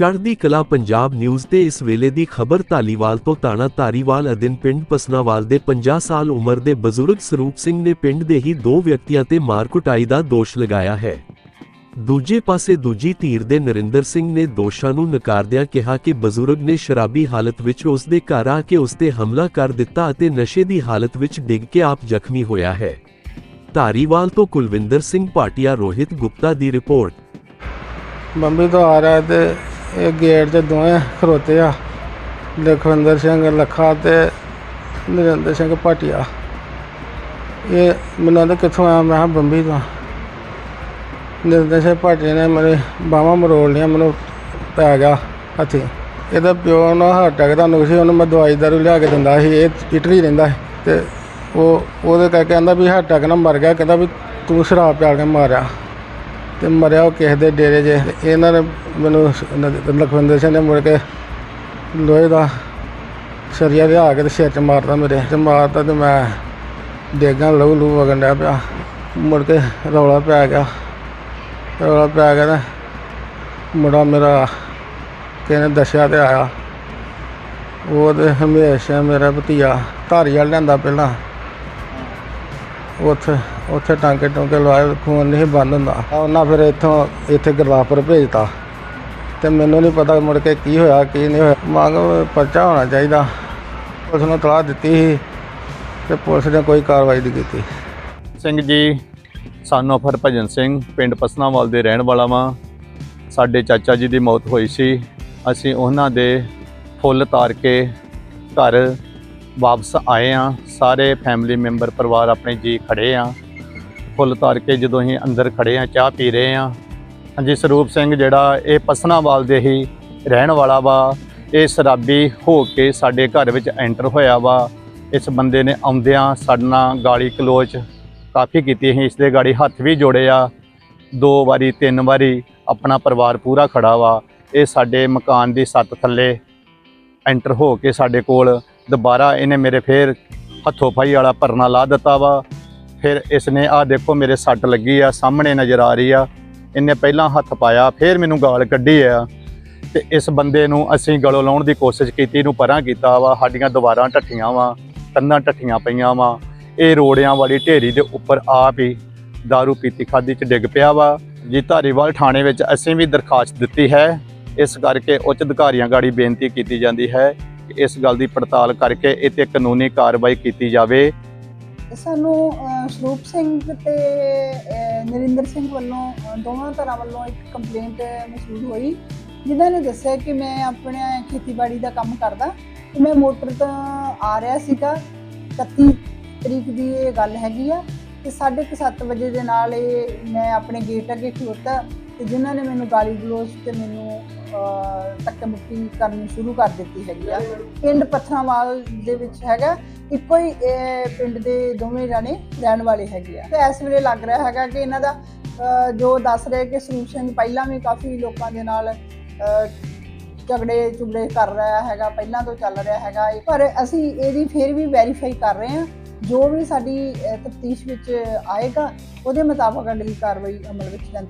ਚੜ੍ਹਦੀ ਕਲਾ ਪੰਜਾਬ ਨਿਊਜ਼ ਤੇ ਇਸ ਵੇਲੇ ਦੀ ਖਬਰ ਧਾਲੀਵਾਲ ਤੋਂ ਤਾਣਾ ਧਾਰੀਵਾਲ ਅਧਿਨ ਪਿੰਡ ਪਸਨਾਵਾਲ ਦੇ 50 ਸਾਲ ਉਮਰ ਦੇ ਬਜ਼ੁਰਗ ਸਰੂਪ ਸਿੰਘ ਨੇ ਪਿੰਡ ਦੇ ਹੀ ਦੋ ਵਿਅਕਤੀਆਂ ਤੇ ਮਾਰ ਦਾ ਦੋਸ਼ ਲਗਾਇਆ ਹੈ। ਦੂਜੇ ਪਾਸੇ ਦੂਜੀ ਧੀਰ ਦੇ ਨਰਿੰਦਰ ਸਿੰਘ ਨੇ ਦੋਸ਼ਾਂ ਨੂੰ ਨਕਾਰਦਿਆਂ ਕਿਹਾ ਕਿ ਬਜ਼ੁਰਗ ਨੇ ਸ਼ਰਾਬੀ ਹਾਲਤ ਵਿੱਚ ਉਸ ਦੇ ਘਰ ਆ ਕੇ ਉਸ ਤੇ ਹਮਲਾ ਕਰ ਦਿੱਤਾ ਅਤੇ ਨਸ਼ੇ ਦੀ ਹਾਲਤ ਵਿੱਚ ਡਿੱਗ ਕੇ ਆਪ ਜ਼ਖਮੀ ਹੋਇਆ ਹੈ। ਧਾਰੀਵਾਲ ਤੋਂ ਕੁਲਵਿੰਦਰ ਸਿੰਘ ਭਾਟੀਆ ਰੋਹਿਤ ਗੁਪਤਾ ਦੀ ਰਿਪੋਰਟ। ਬੰਬੀ ਤੋਂ ਆ ਰਿਹਾ ਤੇ ਇਹ ਗੇਟ 'ਚ ਦੋਵੇਂ ਖਲੋਤੇ ਆ। ਲਖਵਿੰਦਰ ਸਿੰਘ, ਲੱਖਾ ਤੇ ਨਰਿੰਦਰ ਸਿੰਘ ਭਾਟੀਆ। ਇਹ ਮੈਨੂੰ ਤਾਂ ਕਿੱਥੋਂ ਆਇਆ, ਮੈਂ ਕਿਹਾ ਬੰਬੀ ਤੋਂ। ਨਰਿੰਦਰ ਸਿੰਘ ਭਾਟੀਆ ਨੇ ਮੇਰੇ ਬਾਹਾਂ ਮਰੋੜ ਲਿਆ ਮੈਨੂੰ ਪੈ ਗਿਆ ਹੱਥੀ। ਇਹਦਾ ਪਿਓ ਨਾ ਹਾਰਟ ਅਟੈਕ ਦਾ ਨੁਕਸ ਸੀ, ਉਹਨੂੰ ਮੈਂ ਦਵਾਈ ਦਾਰੂ ਲਿਆ ਕੇ ਦਿੰਦਾ ਸੀ, ਇਹ ਇਟਲੀ ਰਹਿੰਦਾ ਸੀ। ਤੇ ਉਹ ਉਹਦੇ ਕਰਕੇ ਕਹਿੰਦਾ ਵੀ ਹਾਰਟ ਅਟੈਕ ਨਾਲ ਮਰ ਗਿਆ, ਕਹਿੰਦਾ ਵੀ ਤੂੰ ਸ਼ਰਾਬ ਪਿਆ ਕੇ ਮਾਰਿਆ। ਤੇ ਮਰਿਆ ਉਹ ਕਿਸੇ ਦੇ ਡੇਰੇ 'ਚ ਇਹਨਾਂ ਨੇ ਮੈਨੂੰ ਨ- ਲਖਵਿੰਦਰ ਸਿੰਘ ਨੇ ਮੁੜ ਕੇ ਲੋਹੇ ਦਾ ਸਰੀਆ ਲਿਆ ਕੇ ਤੇ ਸਿਰ 'ਚ ਮਾਰਦਾ ਮੇਰੇ। ਤੇ ਮਾਰਤਾ ਤੇ ਮੈਂ ਡੇਗਾਂ ਲਹੂ ਲੂ ਵਗਣ ਡਿਆ ਪਿਆ। ਮੁੜ ਕੇ ਰੌਲਾ ਪੈ ਗਿਆ। ਰੌਲਾ ਪੈ ਗਿਆ ਤੇ ਮੁੰਡਾ ਮੇਰਾ ਕਿਸੇ ਨੇ ਦੱਸਿਆ ਤੇ ਆਇਆ। ਉਹ ਤੇ ਹਮੇਸ਼ਾ ਮੇਰਾ ਭਤੀਆ ਧਾਰੀਵਾਲ ਲਿਆਂਦਾ ਪਹਿਲਾਂ। ਉੱਥੇ ਉੱਥੇ ਟਾਂਕੇ ਟੁੰਕੇ ਲਵਾਏ, ਖੂਨ ਨਹੀਂ ਬੰਦ ਹੁੰਦਾ। ਉਹਨਾਂ ਫਿਰ ਇੱਥੋਂ, ਇੱਥੇ ਗੁਰਦਾਸਪੁਰ ਭੇਜਤਾ। ਤੇ ਮੈਨੂੰ ਨਹੀਂ ਪਤਾ ਮੁੜ ਕੇ ਕੀ ਹੋਇਆ, ਕੀ ਨਹੀਂ ਹੋਇਆ। ਮੰਗ ਪਰਚਾ ਹੋਣਾ ਚਾਹੀਦਾ। ਪੁਲਿਸ ਨੂੰ ਤਲਾਹ ਦਿੱਤੀ ਸੀ ਤੇ ਪੁਲਿਸ ਨੇ ਕੋਈ ਕਾਰਵਾਈ ਨਹੀਂ ਕੀਤੀ। ਸਿੰਘ ਜੀ, ਸਾਨੂੰ ਅਫਰ ਭਜਨ ਸਿੰਘ, ਪਿੰਡ ਪਸਨਾਵਾਲ ਦੇ ਰਹਿਣ ਵਾਲਾ ਵਾਂ। ਸਾਡੇ ਚਾਚਾ ਜੀ ਦੀ ਮੌਤ ਹੋਈ ਸੀ। ਅਸੀਂ ਉਹਨਾਂ ਦੇ ਫੁੱਲ ਤਾਰ ਕੇ ਘਰ ਵਾਪਸ ਆਏ ਆ। ਸਾਰੇ ਫੈਮਿਲੀ ਮੈਂਬਰ ਪਰਿਵਾਰ ਆਪਣੇ ਜੀ ਖੜੇ ਆ। ਫੁੱਲ ਤਾਰ ਕੇ ਜਦੋਂ ਅਸੀਂ ਅੰਦਰ ਖੜੇ ਆ ਚਾਹ ਪੀ ਰਹੇ ਆ ਹਾਂਜੀ, ਸਰੂਪ ਸਿੰਘ ਜਿਹੜਾ ਇਹ ਪਸਨਾਵਾਲ ਦੇ ਹੀ ਰਹਿਣ ਵਾਲਾ ਵਾ, ਇਹ ਸ਼ਰਾਬੀ ਹੋ ਕੇ ਸਾਡੇ ਘਰ ਵਿੱਚ ਐਂਟਰ ਹੋਇਆ ਵਾ। ਇਸ ਬੰਦੇ ਨੇ ਆਉਂਦਿਆਂ ਸਾਡੇ ਨਾਲ ਗਾਲੀ ਕਲੋਚ ਕਾਫੀ ਕੀਤੀ, ਅਸੀਂ ਇਸ ਦੇ ਗਾੜੀ ਹੱਥ ਵੀ ਜੋੜੇ ਆ। ਦੋ ਵਾਰੀ, ਤਿੰਨ ਵਾਰੀ ਆਪਣਾ ਪਰਿਵਾਰ ਪੂਰਾ ਖੜਾ ਵਾ। ਇਹ ਸਾਡੇ ਮਕਾਨ ਦੀ ਛੱਤ ਥੱਲੇ ਐਂਟਰ ਹੋ ਕੇ ਸਾਡੇ ਕੋਲ ਦੁਬਾਰਾ ਇਹਨੇ ਮੇਰੇ ਫੇਰ ਹੱਥੋਂ ਫਾਈ ਵਾਲਾ ਪਰਨਾ ਲਾ ਦਿੱਤਾ ਵਾ। ਫਿਰ ਇਸ ਨੇ ਆਹ ਦੇਖੋ ਮੇਰੇ ਸੱਟ ਲੱਗੀ ਆ, ਸਾਹਮਣੇ ਨਜ਼ਰ ਆ ਰਹੀ ਆ। ਇਹਨੇ ਪਹਿਲਾਂ ਹੱਥ ਪਾਇਆ, ਫਿਰ ਮੈਨੂੰ ਗਾਲ ਕੱਢੀ ਆ। ਤੇ ਇਸ ਬੰਦੇ ਨੂੰ ਅਸੀਂ ਗਲੋਂ ਲਾਉਣ ਦੀ ਕੋਸ਼ਿਸ਼ ਕੀਤੀ, ਇਹਨੂੰ ਪਰਾਂ ਕੀਤਾ ਵਾ, ਸਾਡੀਆਂ ਦੀਵਾਰਾਂ ਢੱਠੀਆਂ ਵਾ, ਕੰਨਾਂ ਢੱਠੀਆਂ ਪਈਆਂ ਵਾ। ਇਹ ਰੋੜਿਆਂ ਵਾਲੀ ਢੇਰੀ ਦੇ ਉੱਪਰ ਆਪ ਹੀ दारू ਪੀਤੀ ਖਾਦੀ ਚ ਡਿੱਗ ਪਿਆ ਵਾ। ਜੀ ਧਾਰੀਵਾਲ ਥਾਣੇ ਵਿੱਚ ਅਸੀਂ ਵੀ ਦਰਖਾਸਤ ਦਿੱਤੀ ਹੈ। ਇਸ ਕਰਕੇ ਉੱਚ ਅਧਿਕਾਰੀਆਂ ਗਾੜੀ ਬੇਨਤੀ ਕੀਤੀ ਜਾਂਦੀ ਹੈ ਕਿ ਇਸ ਗੱਲ ਦੀ ਪੜਤਾਲ ਕਰਕੇ ਇਹ ਤੇ ਕਾਨੂੰਨੀ ਕਾਰਵਾਈ ਕੀਤੀ ਜਾਵੇ। ਸਾਨੂੰ ਸਰੂਪ ਸਿੰਘ ਤੇ ਨਰਿੰਦਰ ਸਿੰਘ ਵੱਲੋਂ ਦੋਵਾਂ ਤਰ੍ਹਾਂ ਵੱਲੋਂ ਇੱਕ ਕੰਪਲੇਂਟ ਮਸੂਲ ਹੋਈ ਜਿਨ੍ਹਾਂ ਨੇ ਦੱਸਿਆ ਕਿ ਮੈਂ ਆਪਣੇ ਖੇਤੀਬਾੜੀ ਦਾ ਕੰਮ ਕਰਦਾ, ਤੇ ਮੈਂ ਮੋਟਰ ਤੋਂ ਆ ਰਿਹਾ ਸੀਗਾ। 31 ਤਰੀਕ ਦੀ ਇਹ ਗੱਲ ਹੈਗੀ ਆ, ਤੇ 7:30 ਵਜੇ ਦੇ ਨਾਲ ਇਹ ਮੈਂ ਆਪਣੇ ਗੇਟ ਅੱਗੇ ਖਲੋਤਾ, ਤੇ ਜਿਨ੍ਹਾਂ ਨੇ ਮੈਨੂੰ ਗਾਲੀ ਗਲੋਚ ਤੇ ਮੈਨੂੰ ਤੱਕ ਮੁੱਕੀ ਕਰਨੀ ਸ਼ੁਰੂ ਕਰ ਦਿੱਤੀ ਹੈਗੀ ਆ। ਪਿੰਡ ਪੱਥਰਾਂਵਾਲ ਦੇ ਵਿੱਚ ਹੈਗਾ, ਇੱਕੋ ਹੀ ਇਹ ਪਿੰਡ ਦੇ ਦੋਵੇਂ ਜਾਣੇ ਰਹਿਣ ਵਾਲੇ ਹੈਗੇ ਆ। ਤੇ ਇਸ ਵੇਲੇ ਲੱਗ ਰਿਹਾ ਹੈਗਾ ਕਿ ਇਹਨਾਂ ਦਾ ਜੋ ਦੱਸ ਰਹੇ ਕਿ ਸਰੂਪ ਸਿੰਘ ਪਹਿਲਾਂ ਵੀ ਕਾਫੀ ਲੋਕਾਂ ਦੇ ਨਾਲ ਝਗੜੇ ਚੁਗੜੇ ਕਰ ਰਿਹਾ ਹੈਗਾ, ਪਹਿਲਾਂ ਤੋਂ ਚੱਲ ਰਿਹਾ ਹੈਗਾ ਪਰ ਅਸੀਂ ਇਹਦੀ ਫਿਰ ਵੀ ਵੈਰੀਫਾਈ ਕਰ ਰਹੇ ਹਾਂ, ਜੋ ਵੀ ਸਾਡੀ ਤਫਤੀਸ਼ ਵਿੱਚ ਆਏਗਾ, ਉਹਦੇ ਮੁਤਾਬਕ ਅਗਲੀ ਕਾਰਵਾਈ ਅਮਲ ਵਿੱਚ ਜਾਂਦੀ